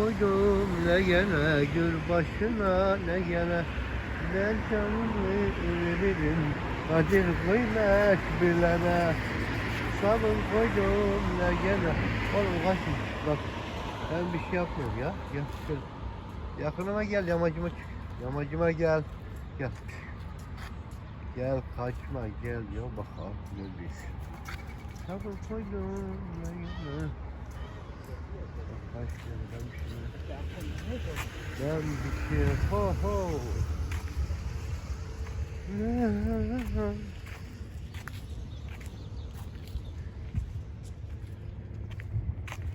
koydum ne gene gül başına ne gene Ben canımı veririm kadir kıymet bilene. Sabun koydum ne gene Oğlum kaçın bak ben bir şey yapmıyorum ya. Gel şöyle Yakınıma gel yamacıma çık. Yamacıma gel. Gel. Gel kaçma gel. Ya bakalım ne diyorsun Sabun koydum ne gene ben bir ho ho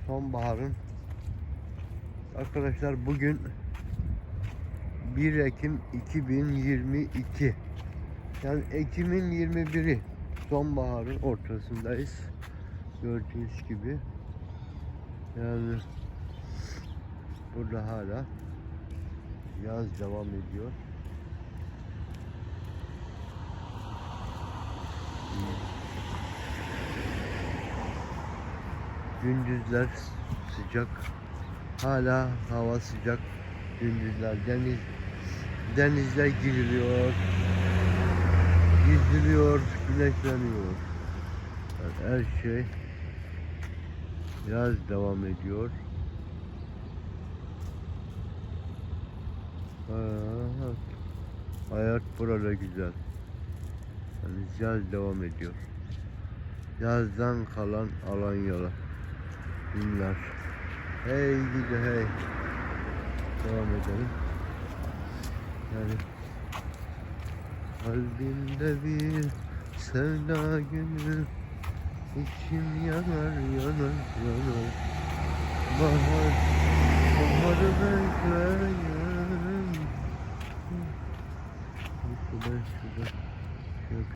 Sonbaharın. Arkadaşlar bugün 1 Ekim 2022 Yani Ekim'in 21'i Sonbaharın ortasındayız. Gördüğünüz gibi. Yani Burada hala yaz devam ediyor. Gündüzler sıcak. Hala hava sıcak. Gündüzler deniz denizler giriliyor. Yüzülüyor, güneşleniyor. Her şey yaz devam ediyor. Hayat burada güzel. Yani yaz devam ediyor. Yazdan kalan Alanyalı günler. Hey gidi hey. Devam edelim. Yani kalbimde bir sevda günü içim yanar yanar yanar Bahar, baharı bekleyen Ben şurada